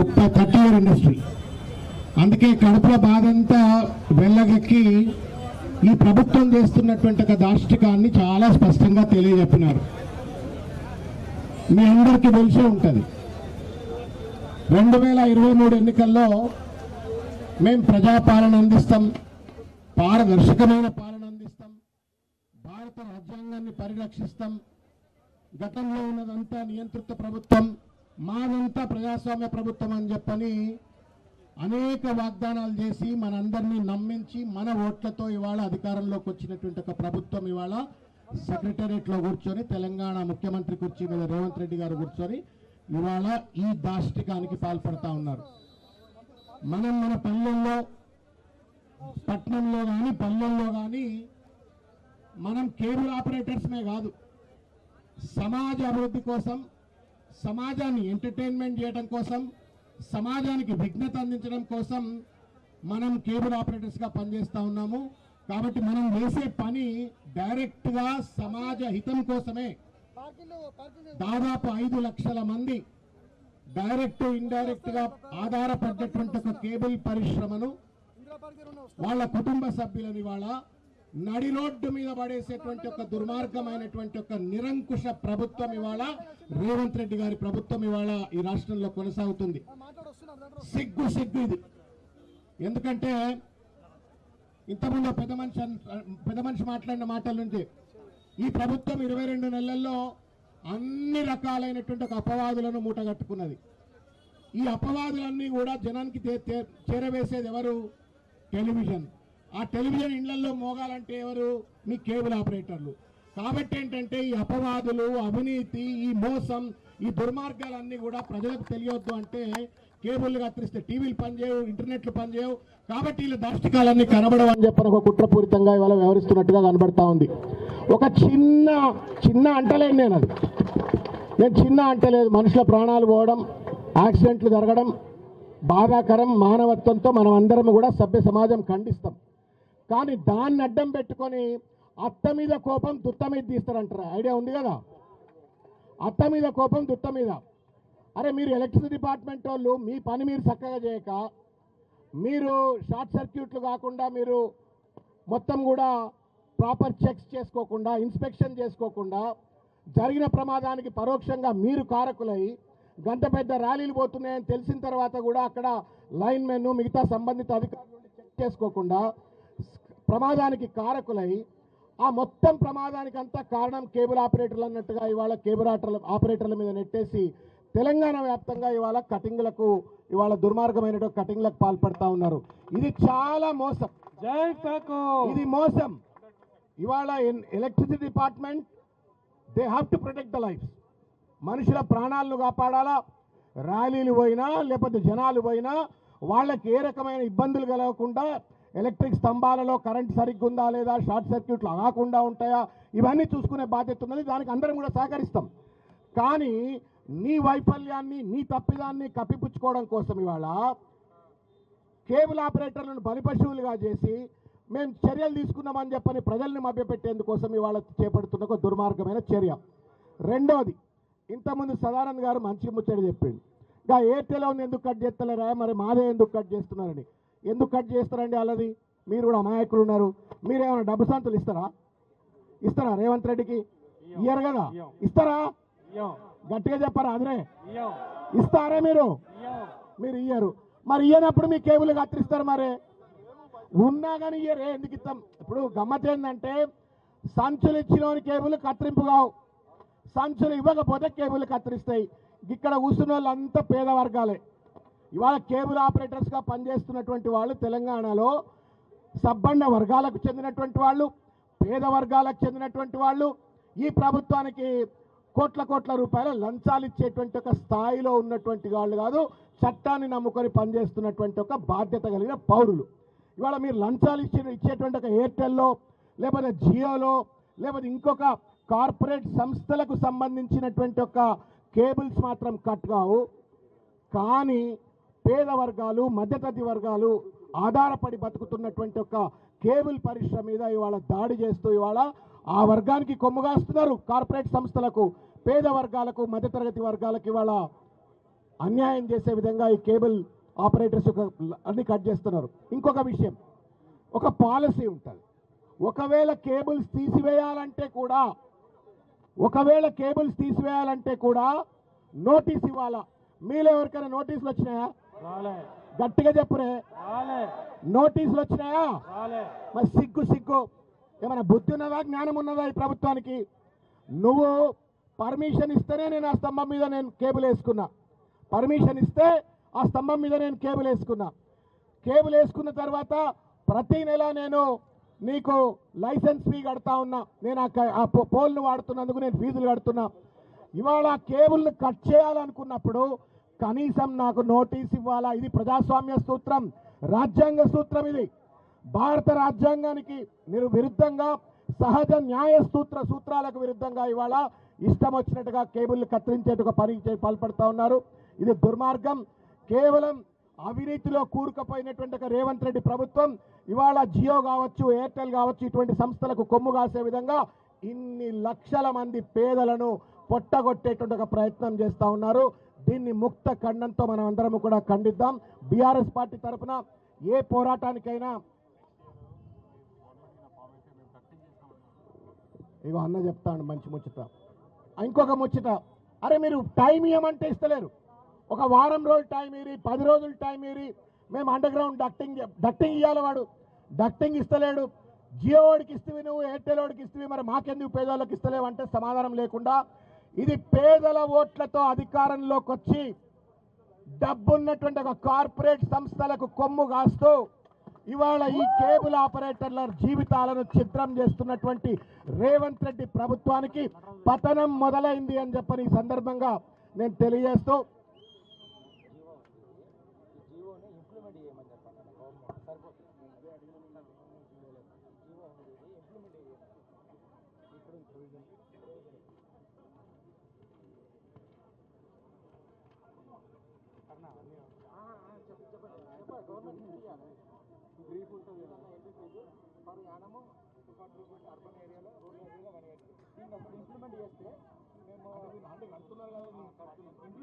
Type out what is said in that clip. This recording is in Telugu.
ఒక్క థర్టీ ఇయర్ ఇండస్ట్రీ అందుకే కడుపులో బాధ అంతా వెళ్ళగెక్కి ఈ ప్రభుత్వం చేస్తున్నటువంటి ఒక దాష్టికాన్ని చాలా స్పష్టంగా తెలియజెప్పినారు. మీ అందరికీ తెలిసే ఉంటుంది. రెండు వేల ఇరవై మూడు ఎన్నికల్లో మేము ప్రజాపాలన అందిస్తాం పారదర్శకమైన పాలన అందిస్తాం భారత రాజ్యాంగాన్ని పరిరక్షిస్తాం గతంలో ఉన్నదంతా నియంత్రిత ప్రభుత్వం మాదంతా ప్రజాస్వామ్య ప్రభుత్వం అని చెప్పని అనేక వాగ్దానాలు చేసి మనందరినీ నమ్మించి మన ఓట్లతో ఇవాళ అధికారంలోకి వచ్చినటువంటి ఒక ప్రభుత్వం ఇవాళ సెక్రటేరియట్లో కూర్చొని తెలంగాణ ముఖ్యమంత్రి కుర్చీ మీద రేవంత్ రెడ్డి గారు కూర్చొని ఇవాళ ఈ దాష్టికానికి పాల్పడతా ఉన్నారు. మనం మన పల్లెల్లో పట్టణంలో కానీ పల్లెల్లో కానీ మనం కేబుల్ ఆపరేటర్స్మే కాదు సమాజ అభివృద్ధి కోసం సమాజాన్ని ఎంటర్టైన్మెంట్ చేయడం కోసం సమాజానికి విఘ్నత అందించడం కోసం మనం కేబుల్ ఆపరేటర్స్గా పనిచేస్తూ ఉన్నాము. కాబట్టి మనం చేసే పని డైరెక్ట్గా సమాజ హితం కోసమే. దాదాపు ఐదు లక్షల మంది డైరెక్ట్ ఇండైరెక్ట్గా ఆధారపడ్డటువంటి ఒక కేబుల్ పరిశ్రమను వాళ్ళ కుటుంబ సభ్యులను ఇవాళ నడి రోడ్డు మీద పడేసేటువంటి ఒక దుర్మార్గమైనటువంటి ఒక నిరంకుశ ప్రభుత్వం ఇవాళ రేవంత్ రెడ్డి గారి ప్రభుత్వం ఇవాళ ఈ రాష్ట్రంలో కొనసాగుతుంది. సిగ్గు సిగ్గు ఇది. ఎందుకంటే ఇంతకుముందు పెద్ద మనిషి పెద్ద మనిషి మాట్లాడిన మాటలుంటే ఈ ప్రభుత్వం ఇరవై రెండు నెలల్లో అన్ని రకాలైనటువంటి ఒక అపవాదులను మూటగట్టుకున్నది. ఈ అపవాదులన్నీ కూడా జనానికి చేరవేసేది ఎవరు? టెలివిజన్. ఆ టెలివిజన్ ఇళ్ళలో మోగాలంటే ఎవరు? మీ కేబుల్ ఆపరేటర్లు. కాబట్టి ఏంటంటే ఈ అపవాదులు అవినీతి ఈ మోసం ఈ దుర్మార్గాలన్నీ కూడా ప్రజలకు తెలియొద్దు అంటే కేబుల్ కత్తిరిస్తే టీవీలు పనిచేయవు ఇంటర్నెట్లు పనిచేయవు. కాబట్టి వీళ్ళ దర్శకాలన్నీ కనబడవు అని చెప్పని ఒక కుట్రపూరితంగా ఇవాళ వ్యవహరిస్తున్నట్టుగా కనబడతా ఉంది. ఒక చిన్న చిన్న అంటలేను నేను అది. నేను చిన్న అంటలేదు. మనుషుల ప్రాణాలు పోవడం యాక్సిడెంట్లు జరగడం బాధాకరం మానవత్వంతో మనం అందరం కూడా సభ్య సమాజం ఖండిస్తాం. కానీ దాన్ని అడ్డం పెట్టుకొని అత్త మీద కోపం దుత్త మీద తీస్తారంటారు? ఐడియా ఉంది కదా? అత్త మీద కోపం దుత్త మీద. అరే మీరు ఎలక్ట్రిసిటీ డిపార్ట్మెంట్ వాళ్ళు మీ పని మీరు చక్కగా చేయక మీరు షార్ట్ సర్క్యూట్లు కాకుండా మీరు మొత్తం కూడా ప్రాపర్ చెక్స్ చేసుకోకుండా ఇన్స్పెక్షన్ చేసుకోకుండా జరిగిన ప్రమాదానికి పరోక్షంగా మీరు కారకులై గంట పెద్ద ర్యాలీలు పోతున్నాయని తెలిసిన తర్వాత కూడా అక్కడ లైన్ మెన్ మిగతా సంబంధిత అధికారులు చెక్ చేసుకోకుండా ప్రమాదానికి కారకులై ఆ మొత్తం ప్రమాదానికి అంతా కారణం కేబుల్ ఆపరేటర్లు అన్నట్టుగా ఇవాళ కేబుల్ ఆపరేటర్ల ఆపరేటర్ల మీద నెట్టేసి తెలంగాణ వ్యాప్తంగా ఇవాళ కటింగ్లకు ఇవాళ దుర్మార్గమైన కటింగ్లకు పాల్పడతా ఉన్నారు. ఇది చాలా మోసం. ఇది మోసం. ఇవాళ electricity department they have to protect the life మనుషుల ప్రాణాలను కాపాడాలా? ర్యాలీలు పోయినా లేకపోతే జనాలు పోయినా వాళ్ళకి ఏ రకమైన ఇబ్బందులు కలగకుండా ఎలక్ట్రిక్ స్తంభాలలో కరెంట్ సరిగ్గా ఉందా లేదా షార్ట్ సర్క్యూట్లు ఆగకుండా ఉంటాయా ఇవన్నీ చూసుకునే బాధ్యత ఉన్నది దానికి అందరం కూడా సహకరిస్తాం. కానీ నీ వైఫల్యాన్ని నీ తప్పిదాన్ని కప్పిపుచ్చుకోవడం కోసం ఇవాళ కేబుల్ ఆపరేటర్లను బలిపశువులుగా చేసి మేము చర్యలు తీసుకున్నామని చెప్పని ప్రజల్ని మభ్యపెట్టేందుకోసం ఇవాళ చేపడుతున్న ఒక దుర్మార్గమైన చర్య. రెండోది ఇంతకుముందు సదానంద్ గారు మంచి ముచ్చడి చెప్పిండు. ఇంకా ఎయిర్టెల్ ఉంది ఎందుకు కట్ చేస్తలేరా? మరి మాదే ఎందుకు కట్ చేస్తున్నారని. ఎందుకు కట్ చేస్తారండి వాళ్ళది? మీరు కూడా అమాయకులు ఉన్నారు. మీరు ఏమైనా డబ్బు సంతులు ఇస్తారా? ఇస్తారా రేవంత్ రెడ్డికి? ఇయ్యరు కదా? ఇస్తారా? గట్టిగా చెప్పారా అదరే? ఇయ్యం. ఇస్తారా మీరు? మీరు ఇయ్యరు. మరి ఇయ్యనప్పుడు మీ కేబుల్ కత్తిరిస్తారు మరి? ఉన్నా కానీ ఇయ్యరే ఎందుకు ఇస్తాం? ఇప్పుడు గమ్మత్ ఏంటంటే సంచులు ఇచ్చిన కేబుల్ కత్తిరింపు కావు. సంచులు ఇవ్వకపోతే కేబుల్ కత్తిరిస్తాయి. ఇక్కడ కూర్చున్న వాళ్ళంతా పేద వర్గాలే. ఇవాళ కేబుల్ ఆపరేటర్స్గా పనిచేస్తున్నటువంటి వాళ్ళు తెలంగాణలో సబ్బండ వర్గాలకు చెందినటువంటి వాళ్ళు పేద వర్గాలకు చెందినటువంటి వాళ్ళు ఈ ప్రభుత్వానికి కోట్ల కోట్ల రూపాయల లంచాలు ఇచ్చేటువంటి ఒక స్థాయిలో ఉన్నటువంటి వాళ్ళు కాదు చట్టాన్ని నమ్ముకొని పనిచేస్తున్నటువంటి ఒక బాధ్యత కలిగిన పౌరులు. ఇవాళ మీరు లంచాలు ఇచ్చి ఇచ్చేటువంటి ఒక ఎయిర్టెల్లో లేకపోతే జియోలో లేకపోతే ఇంకొక కార్పొరేట్ సంస్థలకు సంబంధించినటువంటి ఒక కేబుల్స్ మాత్రం కట్ కావు. కానీ పేద వర్గాలు మధ్యతరగతి వర్గాలు ఆధారపడి బతుకుతున్నటువంటి ఒక కేబుల్ పరిశ్రమ మీద ఇవాళ దాడి చేస్తూ ఇవాళ ఆ వర్గానికి కొమ్ముగాస్తున్నారు కార్పొరేట్ సంస్థలకు. పేద వర్గాలకు మధ్యతరగతి వర్గాలకు ఇవాళ అన్యాయం చేసే విధంగా ఈ కేబుల్ ఆపరేటర్స్ అన్ని కట్ చేస్తున్నారు. ఇంకొక విషయం ఒక పాలసీ ఉంటుంది. ఒకవేళ కేబుల్స్ తీసివేయాలంటే కూడా ఒకవేళ కేబుల్స్ తీసివేయాలంటే కూడా నోటీస్ ఇవ్వాలా? మీలో ఎవరికైనా నోటీసులు వచ్చినాయా? గట్టిగా చెప్పురే. నోటీసులు వచ్చినాయా? మరి సిగ్గు సిగ్గు. ఏమైనా బుద్ధి ఉన్నదా జ్ఞానం ఉన్నదా ఈ ప్రభుత్వానికి? నువ్వు పర్మిషన్ ఇస్తేనే నేను ఆ స్తంభం మీద నేను కేబుల్ వేసుకున్నా. పర్మిషన్ ఇస్తే ఆ స్తంభం మీద నేను కేబుల్ వేసుకున్నా. కేబుల్ వేసుకున్న తర్వాత ప్రతి నెల నేను నీకు లైసెన్స్ ఫీ కడతా ఉన్నా. నేను ఆ పోల్ను వాడుతున్నందుకు నేను ఫీజులు కడుతున్నా. ఇవాళ కేబుల్ని కట్ చేయాలనుకున్నప్పుడు కనీసం నాకు నోటీస్ ఇవ్వాలా? ఇది ప్రజాస్వామ్య సూత్రం రాజ్యాంగ సూత్రం ఇది. భారత రాజ్యాంగానికి మీరు విరుద్ధంగా సహజ న్యాయ సూత్ర సూత్రాలకు విరుద్ధంగా ఇవాళ ఇష్టం వచ్చినట్టుగా కేబుల్ని కత్తిరించేట్టుగా పని చే- పాల్పడుతూ ఉన్నారు. ఇది దుర్మార్గం. కేవలం అవినీతిలో కూరుకుపోయినటువంటి రేవంత్ రెడ్డి ప్రభుత్వం ఇవాళ జియో కావచ్చు ఎయిర్టెల్ కావచ్చు ఇటువంటి సంస్థలకు కొమ్ము కాసే విధంగా ఇన్ని లక్షల మంది పేదలను పొట్టగొట్టేటువంటి ఒక ప్రయత్నం చేస్తూ ఉన్నారు. దీన్ని ముక్త ఖండంతో మనం అందరం కూడా ఖండిద్దాం. బీఆర్ఎస్ పార్టీ తరఫున ఏ పోరాటానికైనా ఇగో అన్న చెప్తాను మంచి ముచ్చట. ఇంకొక ముచ్చట. అరే మీరు టైం ఇవ్వమంటే ఇస్తలేరు. ఒక వారం రోజులు టైం ఇరి పది రోజులు టైం ఇరి మేము అండర్ గ్రౌండ్ డక్టింగ్ డక్టింగ్ ఇవ్వాలి వాడు. డక్టింగ్ ఇస్తలేడు. జియో వాడికి ఇస్తవి నువ్వు ఎయిర్టెల్ వాడికి ఇస్తవి మరి మాకెందుకు పేదవాళ్ళకి ఇస్తలేవు అంటే సమాధానం లేకుండా ఇది పేదల ఓట్లతో అధికారంలోకి వచ్చి డబ్బున్నటువంటి ఒక కార్పొరేట్ సంస్థలకు కొమ్ము కాస్తూ ఇవాళ ఈ కేబుల్ ఆపరేటర్ల జీవితాలను చిత్రం చేస్తున్నటువంటి రేవంత్ రెడ్డి ప్రభుత్వానికి పతనం మొదలైంది అని చెప్పని ఈ సందర్భంగా నేను తెలియజేస్తూ జీవోని ఇంప్లిమెంట్ చేయమని చెప్పండి గవర్నమెంట్ సరిపోతుంది జీవో ఉంది ఇంప్లిమెంట్ చేయమని ఇప్పుడు చెప్పండి చెప్పండి చెప్పండి ఇవ్వాలి బ్రీఫ్ ఉంటుంది కదా. ఫర్ యానము ఫర్ అర్బన్ ఏరియాలో రూరల్ ఏరియాలో వన్ ఎయిటీ దీన్ని ఒకటి ఇంప్లిమెంట్ చేస్తే మేము ఇంప్లిమెంట్